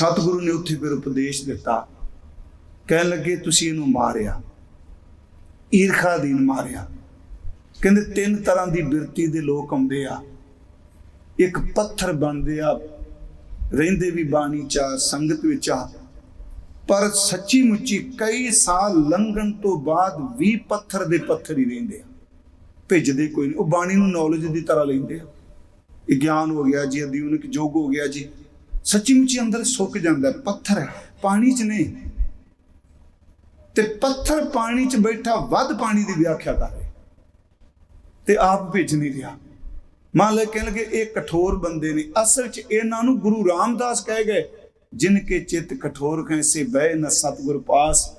ਸਤਿਗੁਰੂ ਨੇ ਉੱਥੇ ਫਿਰ ਉਪਦੇਸ਼ ਦਿੱਤਾ। ਕਹਿਣ ਲੱਗੇ, ਤੁਸੀਂ ਇਹਨੂੰ ਮਾਰਿਆ। ਈਰਖਾ ਦੀਨ ਮਾਰਿਆ। ਕਹਿੰਦੇ, ਤਿੰਨ ਤਰ੍ਹਾਂ ਦੀ ਬਿਰਤੀ ਦੇ ਲੋਕ ਆਉਂਦੇ ਆ। ਇੱਕ ਪੱਥਰ ਬਣਦੇ ਆ, ਰਹਿੰਦੇ ਵੀ ਬਾਣੀ ਚ ਸੰਗਤ ਵਿੱਚ ਆ। ਪਰ ਸੱਚੀ ਮੁੱਚੀ ਕਈ ਸਾਲ ਲੰਘਣ ਤੋਂ ਬਾਅਦ ਵੀ ਪੱਥਰ ਦੇ ਪੱਥਰ ਹੀ ਰਹਿੰਦੇ ਆ। ਭਿੱਜਦੇ ਕੋਈ ਨਹੀਂ ਉਹ ਬਾਣੀ ਨੂੰ ਨੌਲੇਜ ਦੀ ਤਰ੍ਹਾਂ ਲੈਂਦੇ ਆ। ਇਹ ਗਿਆਨ ਹੋ ਗਿਆ ਜੀ ਅਧਿਉਨਿਕ ਯੋਗ ਹੋ ਗਿਆ ਜੀ। ਸੱਚੀ ਮੁੱਚੀ ਅੰਦਰ ਸੁੱਕ ਜਾਂਦਾ ਪੱਥਰ ਪਾਣੀ 'ਚ ਨਹੀਂ। ਤੇ ਪੱਥਰ ਪਾਣੀ 'ਚ ਬੈਠਾ, ਵੱਧ ਪਾਣੀ ਦੀ ਵਿਆਖਿਆ ਕਰ ਤੇ ਆਪ ਭਿੱਜ ਨਹੀਂ ਰਿਹਾ। ਮੰਨ ਕਹਿਣ ਲੱਗੇ, ਇਹ ਕਠੋਰ ਬੰਦੇ ਨੇ। ਅਸਲ 'ਚ ਇਹਨਾਂ ਨੂੰ ਗੁਰੂ ਰਾਮਦਾਸ ਕਹਿ ਗਏ ਜਿਨ ਕੇ ਚਿੱਤ ਕਠੋਰ ਕੈਸੇ ਬਹਿ ਨ ਸਤਿਗੁਰ ਪਾਸ।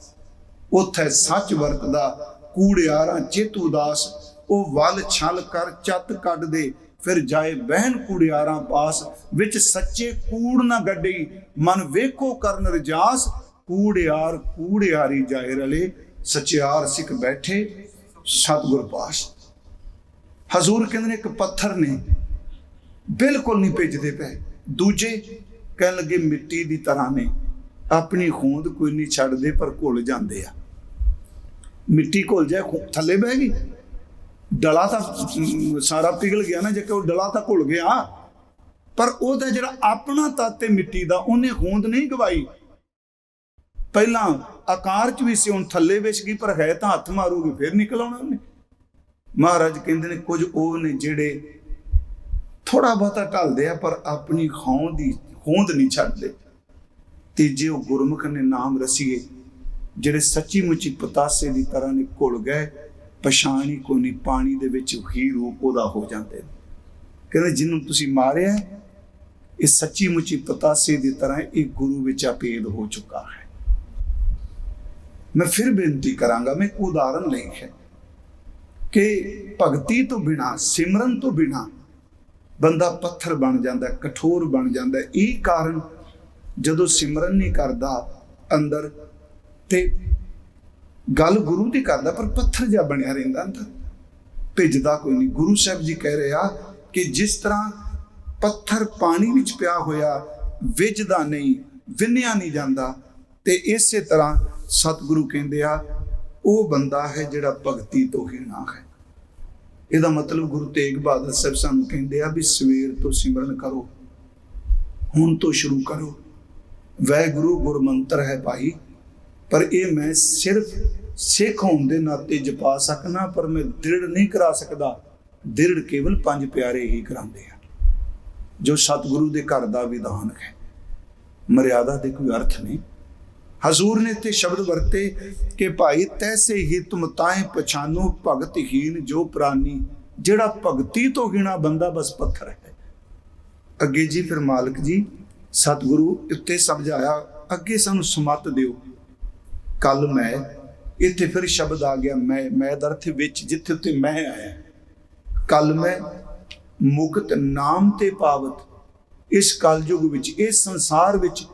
ਉਥੇ ਸੱਚ ਵਰਤਦਾ, ਕੂੜਿਆਰਾਂ ਚਿਤ ਉਦਾਸ, ਉਹ ਵੱਲ ਛਲ ਕਰ, ਚੱਤ ਕੱਢ ਦੇ। ਫਿਰ ਜਾਏ ਬਹਿਨ ਕੂੜਿਆਰਾਂ ਪਾਸ, ਵਿੱਚ ਸੱਚੇ ਕੂੜ ਨਾ ਗੱਡੀ। ਮਨ ਵੇਖੋ ਕਰਨ ਰਜਾਸ, ਕੂੜਿਆਰ ਕੂੜਿਆਰੀ ਜਾਏ ਰਲੇ। ਸਚਿਆਰ ਸਿੱਖ ਬੈਠੇ ਸਤਿਗੁਰ ਪਾਸ। ਹਜ਼ੂਰ ਕਹਿੰਦੇ ਨੇ ਇੱਕ ਪੱਥਰ ਨੇ, ਬਿਲਕੁਲ ਨਹੀਂ ਭੇਜਦੇ ਪਏ। ਦੂਜੇ ਕਹਿਣ ਲੱਗੇ, ਮਿੱਟੀ ਦੀ ਤਰ੍ਹਾਂ ਨੇ। ਆਪਣੀ ਖੂੰਦ ਕੋਈ ਨਹੀਂ ਛੱਡਦੇ, ਪਰ ਘੁਲ ਜਾਂਦੇ ਆ। ਮਿੱਟੀ ਘੁਲ ਜਾਏ ਥੱਲੇ ਬਹਿ ਗਈ। ਡਲਾ ਤਾਂ ਸਾਰਾ ਪਿਘਲ ਗਿਆ ਨਾ, ਜੇ ਕਿ ਉਹ ਡਲਾ ਤਾਂ ਘੁਲ ਗਿਆ। ਪਰ ਉਹਦਾ ਜਿਹੜਾ ਆਪਣਾ ਤੱਤ ਹੈ ਮਿੱਟੀ ਦਾ, ਉਹਨੇ ਹੋਂਦ ਨਹੀਂ ਗਵਾਈ। ਪਹਿਲਾਂ ਆਕਾਰ ਚ ਵੀ ਸੀ, ਹੁਣ ਥੱਲੇ ਵਿਛ ਗਈ, ਪਰ ਹੈ ਤਾਂ ਹੱਥ ਮਾਰੂਗੀ, ਫਿਰ ਨਿਕਲ ਆਉਣਾ ਉਹਨੇ। ਮਹਾਰਾਜ ਕਹਿੰਦੇ ਨੇ, ਕੁਝ ਉਹ ਨੇ ਜਿਹੜੇ ਥੋੜਾ ਬਹੁਤਾ ਢਲਦੇ ਆ, ਪਰ ਆਪਣੀ ਹੋਂਦ ਦੀ, ਹੋਂਦ ਨਹੀਂ ਛੱਡਦੇ। ਤੀਜੇ ਉਹ ਗੁਰਮੁਖ ਨੇ ਨਾਮ ਰਸੀਏ, ਜਿਹੜੇ ਸੱਚੀ ਮੁੱਚੀ ਪਤਾਸੇ ਦੀ ਤਰ੍ਹਾਂ ਨੇ ਘੁਲ ਗਏ ਪਛਾਣ ਕੋ ਨਹੀਂ, ਪਾਣੀ ਦੇ ਵਿੱਚ ਹੀ ਰੂਪ ਉਹਦਾ ਹੋ ਜਾਂਦੇ ਕਹਿੰਦੇ ਜਿਹਨੂੰ ਤੁਸੀਂ ਮਾਰਿਆ ਇਹ ਸੱਚੀ ਮੁੱਚੀ ਪਤਾਸੇ ਦੀ ਤਰ੍ਹਾਂ ਇਹ ਗੁਰੂ ਵਿੱਚ ਅਪੇਦ ਹੋ ਚੁੱਕਾ ਹੈ। ਮੈਂ ਫਿਰ ਬੇਨਤੀ ਕਰਾਂਗਾ, ਮੈਂ ਉਦਾਹਰਨ ਲਈ ਹੈ ਕਿ ਭਗਤੀ ਤੋਂ ਬਿਨਾ, ਸਿਮਰਨ ਤੋਂ ਬਿਨਾ ਬੰਦਾ ਪੱਥਰ ਬਣ ਜਾਂਦਾ, ਕਠੋਰ ਬਣ ਜਾਂਦਾ। ਇਹ ਕਾਰਨ ਜਦੋਂ ਸਿਮਰਨ ਨਹੀਂ ਕਰਦਾ ਅੰਦਰ ਤੇ ਗੱਲ ਗੁਰੂ ਦੀ ਕਰਦਾ ਪਰ ਪੱਥਰ ਜਿਹਾ ਬਣਿਆ ਰਹਿੰਦਾ ਅੰਦਰ। ਭਿੱਜਦਾ ਕੋਈ ਨਹੀਂ। ਗੁਰੂ ਸਾਹਿਬ ਜੀ ਕਹਿ ਰਿਹਾ ਕਿ ਜਿਸ ਤਰ੍ਹਾਂ ਪੱਥਰ ਪਾਣੀ ਵਿੱਚ ਪਿਆ ਹੋਇਆ ਵਿਝਦਾ ਨਹੀਂ, ਵਿੰਨਿਆ ਨਹੀਂ ਜਾਂਦਾ, ਤੇ ਇਸੇ ਤਰ੍ਹਾਂ ਸਤਿਗੁਰੂ ਕਹਿੰਦੇ ਆ, ਉਹ ਬੰਦਾ ਹੈ ਜਿਹੜਾ ਭਗਤੀ ਤੋਂ ਹੀਣਾ ਹੈ। ਇਹਦਾ ਮਤਲਬ ਗੁਰੂ ਤੇਗ ਬਹਾਦਰ ਸਾਹਿਬ ਸਾਨੂੰ ਕਹਿੰਦੇ ਆ ਵੀ ਸਵੇਰ ਤੋਂ ਸਿਮਰਨ ਕਰੋ, ਹੁਣ ਤੋਂ ਸ਼ੁਰੂ ਕਰੋ। ਵਾਹਿਗੁਰੂ ਗੁਰਮੰਤਰ ਹੈ ਭਾਈ, ਪਰ ਇਹ ਮੈਂ ਸਿਰਫ ਸਿੱਖ ਹੋਣ ਦੇ ਨਾਤੇ ਜਪਾ ਸਕਣਾ ਪਰ ਮੈਂ ਦ੍ਰਿੜ ਨਹੀਂ ਕਰਾ ਸਕਦਾ। ਦ੍ਰਿੜ ਕੇਵਲ ਪੰਜ ਪਿਆਰੇ ਹੀ ਕਰਾਉਂਦੇ ਆ। ਜੋ ਸਤਿਗੁਰੂ ਦੇ ਘਰ ਦਾ ਵਿਧਾਨ ਹੈ। ਮਰਿਆਦਾ ਦੇ ਕੋਈ ਅਰਥ ਨਹੀਂ। ਹਜ਼ੂਰ ਨੇ ਤੇ ਸ਼ਬਦ ਵਰਤੇ ਕਿ ਭਾਈ, ਤੈਸੇ ਹੀ ਤੁਮ ਤਾਏ ਪਛਾਨੋ ਭਗਤਹੀਨ ਜੋ ਪ੍ਰਾਨੀ। ਜਿਹੜਾ ਭਗਤੀ ਤੋਂ ਗਿਣਾ ਬੰਦਾ ਬਸ ਪੱਥਰ ਹੈ। ਅੱਗੇ ਜੀ ਫਿਰ ਮਾਲਕ ਜੀ, ਸਤਿਗੁਰੂ ਉੱਤੇ ਸਮਝਾਇਆ, ਅੱਗੇ ਸਾਨੂੰ ਸਮਤ ਦਿਓ। ਕੱਲ ਮੈਂ ਇੱਥੇ ਫਿਰ ਸ਼ਬਦ ਆ ਗਿਆ, ਮੈਂ ਮੈਂ ਦਾ ਅਰਥ ਵਿੱਚ ਜਿੱਥੇ ਉੱਤੇ ਮੈਂ ਆਇਆ। ਕੱਲ ਮੈਂ ਮੁਕਤ ਨਾਮ ਤੇ ਪਾਵਤ ਇਸ ਕਲਯੁਗ ਵਿੱਚ, ਇਸ ਸੰਸਾਰ ਵਿੱਚ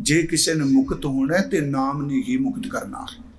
ਜੇ ਕਿਸੇ ਨੇ ਮੁਕਤ ਹੋਣਾ ਹੈ ਤੇ ਨਾਮ ਨੇ ਹੀ ਮੁਕਤ ਕਰਨਾ ਹੈ।